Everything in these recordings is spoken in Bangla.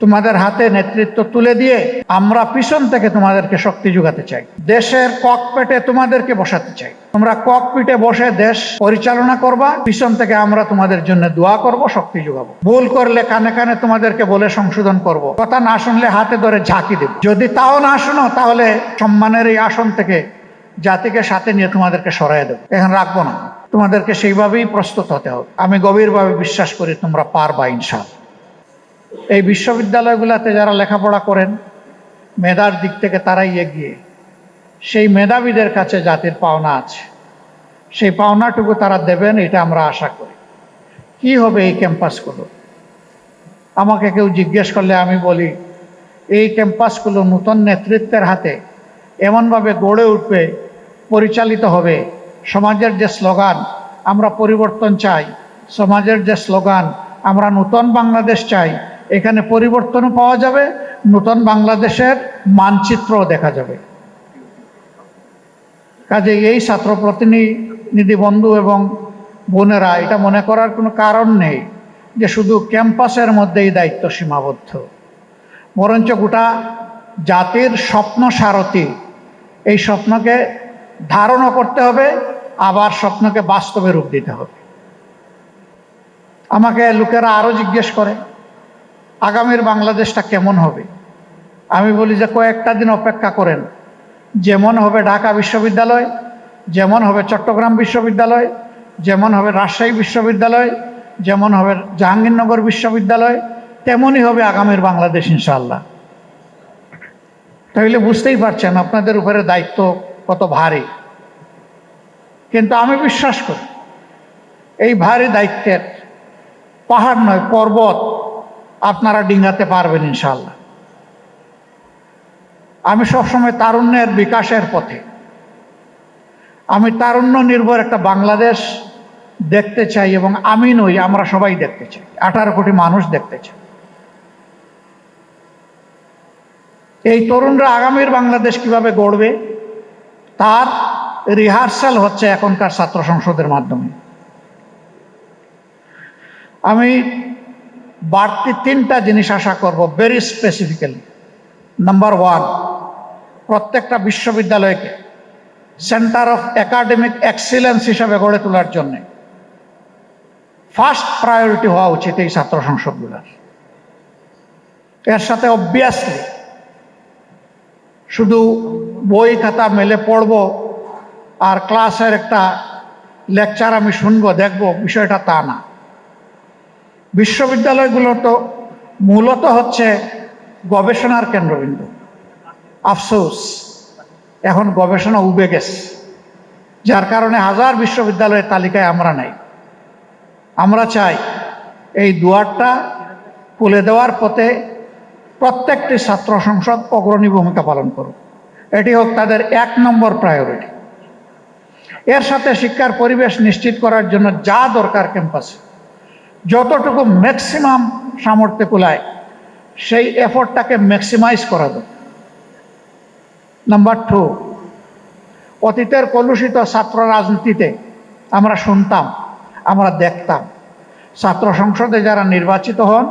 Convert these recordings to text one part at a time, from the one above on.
তোমাদের হাতে নেতৃত্ব তুলে দিয়ে আমরা পিছন থেকে তোমাদেরকে শক্তি যোগাতে চাই। দেশের ককপেটে তোমাদেরকে বসাতে চাই। তোমরা ককপিটে বসে দেশ পরিচালনা করবা, পিছন থেকে আমরা তোমাদের জন্য দোয়া করব, শক্তি যোগাবো। ভুল করলে কানে কানে তোমাদেরকে বলে সংশোধন করব। কথা না শুনলে হাতে ধরে ঝাঁকি দেব। যদি তাও না শোনো, তাহলে সম্মানের এই আসন থেকে জাতিকে সাথে নিয়ে তোমাদেরকে সরাই দেবো। এখন রাখব না। তোমাদেরকে সেইভাবেই প্রস্তুত হতে হবে। আমি গভীরভাবে বিশ্বাস করি তোমরা পারবা ইনশাল এই বিশ্ববিদ্যালয়গুলোতে যারা লেখাপড়া করেন, মেধার দিক থেকে তারাই এগিয়ে। সেই মেধাবীদের কাছে জাতির পাওনা আছে। সেই পাওনাটুকু তারা দেবেন, এটা আমরা আশা করি। কি হবে এই ক্যাম্পাসগুলো? আমাকে কেউ জিজ্ঞেস করলে আমি বলি, এই ক্যাম্পাসগুলো নূতন নেতৃত্বের হাতে এমনভাবে গড়ে উঠবে, পরিচালিত হবে, সমাজের যে স্লোগান, আমরা পরিবর্তন চাই, সমাজের যে স্লোগান, আমরা নূতন বাংলাদেশ চাই এখানে পরিবর্তনও পাওয়া যাবে, নূতন বাংলাদেশের মানচিত্রও দেখা যাবে। কাজে এই ছাত্র প্রতিনিধি বন্ধু এবং বোনেরা, এটা মনে করার কোনো কারণ নেই যে শুধু ক্যাম্পাসের মধ্যেই দায়িত্ব সীমাবদ্ধ। বরঞ্চ গোটা জাতির স্বপ্ন সারথি, এই স্বপ্নকে ধারণও করতে হবে, আবার স্বপ্নকে বাস্তবে রূপ দিতে হবে। আমাকে লোকেরা আরও জিজ্ঞেস করে আগামীর বাংলাদেশটা কেমন হবে? আমি বলি যে কয়েকটা দিন অপেক্ষা করেন। যেমন হবে ঢাকা বিশ্ববিদ্যালয়, যেমন হবে চট্টগ্রাম বিশ্ববিদ্যালয়, যেমন হবে রাজশাহী বিশ্ববিদ্যালয়, যেমন হবে জাহাঙ্গীরনগর বিশ্ববিদ্যালয়, তেমনই হবে আগামীর বাংলাদেশ ইনশাআল্লাহ। তাহলে বুঝতেই পারছেন আপনাদের উপরে দায়িত্ব কত ভারী। কিন্তু আমি বিশ্বাস করি, এই ভারী দায়িত্বের পাহাড় নয়, পর্বত। আপনারা ডিঙ্গাতে পারবেন ইনশাল্লাহ আমি সবসময় তারুণ্যের বিকাশের পথে। আমি তারুণ্য নির্ভর একটা বাংলাদেশ দেখতে চাই এবং আমি নই, আমরা সবাই দেখতে চাই। আঠারো কোটি মানুষ দেখতে চাই। এই তরুণরা আগামীর বাংলাদেশ কীভাবে গড়বে, তার রিহার্সাল হচ্ছে এখনকার ছাত্র সংসদের মাধ্যমে। আমি বাড়তি তিনটা জিনিস আশা করব ভেরি স্পেসিফিক্যালি নাম্বার ওয়ান প্রত্যেকটা বিশ্ববিদ্যালয়কে সেন্টার অফ একাডেমিক এক্সিলেন্স হিসাবে গড়ে তোলার জন্যে ফার্স্ট প্রায়োরিটি হওয়া উচিত এই ছাত্র সংসদগুলোর। এর সাথে অবভিয়াসলি শুধু বই খাতা মেলে পড়ব আর ক্লাসের একটা লেকচার আমি শুনব, দেখব, বিষয়টা তা না। বিশ্ববিদ্যালয়গুলো তো মূলত হচ্ছে গবেষণার কেন্দ্রবিন্দু। আফসোস, এখন গবেষণা উবে গেছে। যার কারণে হাজার বিশ্ববিদ্যালয়ের তালিকায় আমরা নাই। আমরা চাই এই দুয়ারটা খুলে দেওয়ার পথে প্রত্যেকটি ছাত্র সংসদ অগ্রণী ভূমিকা পালন করুক। এটি হোক তাদের এক নম্বর প্রায়োরিটি এর সাথে শিক্ষার পরিবেশ নিশ্চিত করার জন্য যা দরকার ক্যাম্পাসে যতটুকু ম্যাক্সিমাম সামর্থ্য কুলায়, সেই এফোর্টটাকে ম্যাক্সিমাইজ করা দরকার। নাম্বার টু অতীতের কলুষিত ছাত্র রাজনীতিতে আমরা শুনতাম, আমরা দেখতাম। ছাত্র সংসদে যারা নির্বাচিত হন,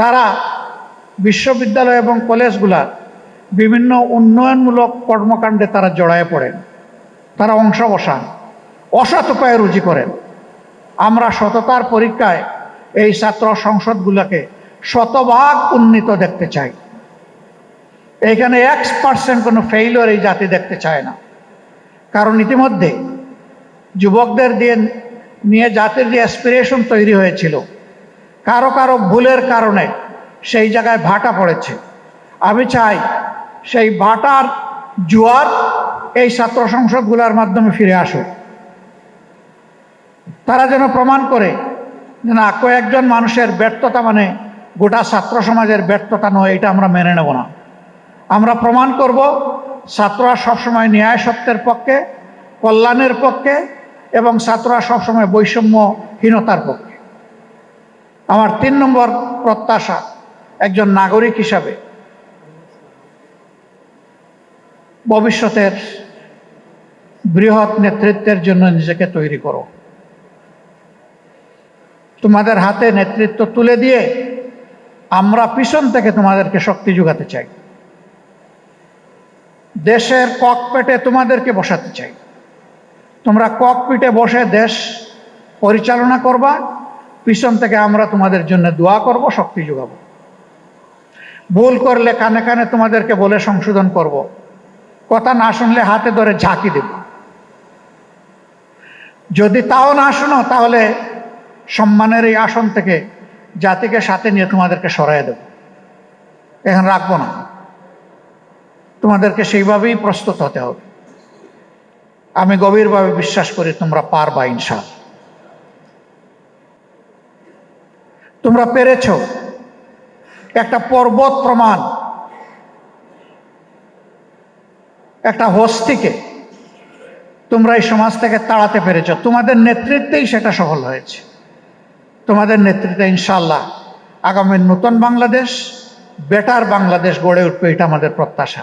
তারা বিশ্ববিদ্যালয় এবং কলেজগুলার বিভিন্ন উন্নয়নমূলক কর্মকাণ্ডে তারা জড়ায় পড়েন। তারা অংশ বসান, অসৎ উপায়ে রুজি করেন। আমরা সততার পরীক্ষায় এই ছাত্র সংসদগুলোকে শতভাগ উন্নীত দেখতে চাই। এখানে এক্স পার্সেন্ট কোনো ফেইলর এই জাতি দেখতে চায় না। কারণ ইতিমধ্যে যুবকদের দিয়ে নিয়ে জাতির যে অ্যাসপিরেশন তৈরি হয়েছিল, কারও কারও ভুলের কারণে সেই জায়গায় ভাটা পড়েছে। আমি চাই সেই ভাটার জোয়ার এই ছাত্র সংসদগুলোর মাধ্যমে ফিরে আসুক। তারা যেন প্রমাণ করে যে না, কয়েকজন মানুষের ব্যর্থতা মানে গোটা ছাত্র সমাজের ব্যর্থতা নয়, এটা আমরা মেনে নেব না। আমরা প্রমাণ করব, ছাত্ররা সবসময় ন্যায় সত্যের পক্ষে, কল্যাণের পক্ষে এবং ছাত্ররা সবসময় বৈষম্যহীনতার পক্ষে। আমার তিন নম্বর প্রত্যাশা, একজন নাগরিক হিসাবে ভবিষ্যতের বৃহৎ নেতৃত্বের জন্য নিজেকে তৈরি করো। তোমাদের হাতে নেতৃত্ব তুলে দিয়ে আমরা পিছন থেকে তোমাদেরকে শক্তি যোগাতে চাই। দেশের ককপেটে তোমাদেরকে বসাতে চাই। তোমরা ককপিটে বসে দেশ পরিচালনা করবা, পিছন থেকে আমরা তোমাদের জন্য দোয়া করব, শক্তি যোগাবো। ভুল করলে কানে কানে তোমাদেরকে বলে সংশোধন করব। কথা না শুনলে হাতে ধরে ঝাঁকি দেব। যদি তাও না শোনো, তাহলে সম্মানের এই আসন থেকে জাতিকে সাথে নিয়ে তোমাদেরকে সরাই দেব। এখন রাখব না। তোমাদেরকে সেইভাবেই প্রস্তুত হতে হবে। আমি গভীরভাবে বিশ্বাস করি তোমরা পারবা ইনশাল তোমরা পেরেছ। একটা পর্বত প্রমাণ। একটা হস্তিকে। তোমরা এই সমাজ থেকে তাড়াতে পেরেছ। তোমাদের নেতৃত্বেই সেটা সফল হয়েছে। তোমাদের নেতৃত্বে ইনশাল্লাহ আগামী নতুন বাংলাদেশ, বেটার বাংলাদেশ গড়ে উঠবে এটা আমাদের প্রত্যাশা।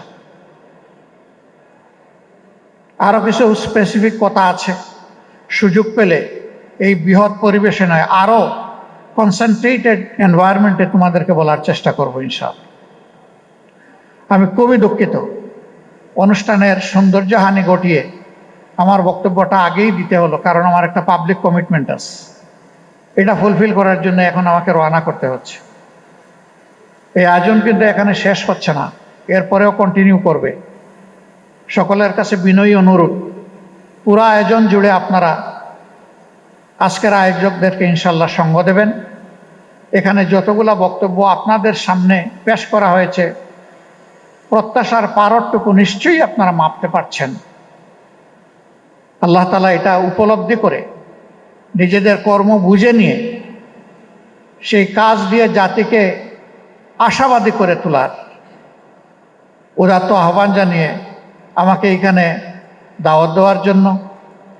আরও কিছু স্পেসিফিক কথা আছে। সুযোগ পেলে এই বৃহৎ পরিবেশে নয় আরও কনসেন্ট্রেটেড এনভায়রনমেন্টে তোমাদেরকে বলার চেষ্টা করব ইনশাল আমি খুবই দুঃখিত। অনুষ্ঠানের সৌন্দর্যহানি ঘটিয়ে আমার বক্তব্যটা আগেই দিতে হলো, কারণ আমার একটা পাবলিক কমিটমেন্ট আছে। এটা ফুলফিল করার জন্য এখন আমাকে রওনা করতে হচ্ছে। এই আয়োজন কিন্তু এখানে শেষ হচ্ছে না, এরপরেও কন্টিনিউ করবে। সকলের কাছে বিনয়ী অনুরোধ, পুরো আয়োজন জুড়ে আপনারা আজকের আয়োজকদেরকে ইনশাল্লাহ সঙ্গ দেবেন। এখানে যতগুলা বক্তব্য আপনাদের সামনে পেশ করা হয়েছে, প্রত্যাশার পারটুকু নিশ্চয়ই আপনারা মাপতে পারছেন। আল্লাহ তালা এটা উপলব্ধি করে নিজেদের কর্ম বুঝে নিয়ে সেই কাজ দিয়ে জাতিকে আশাবাদী করে তোলার। উদাত্ত আহ্বান জানিয়ে আমাকে এখানে দাওয়াত দেওয়ার জন্য,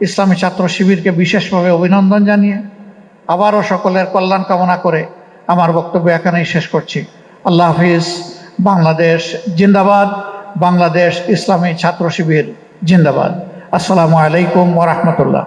ইসলামী ছাত্র শিবিরকে বিশেষভাবে অভিনন্দন জানিয়ে আবারও সকলের কল্যাণ কামনা করে আমার বক্তব্য এখানেই শেষ করছি। আল্লাহ হাফিজ, বাংলাদেশ জিন্দাবাদ, বাংলাদেশ ইসলামী ছাত্র শিবির জিন্দাবাদ। আসসালামু আলাইকুম ওরহমতুল্লাহ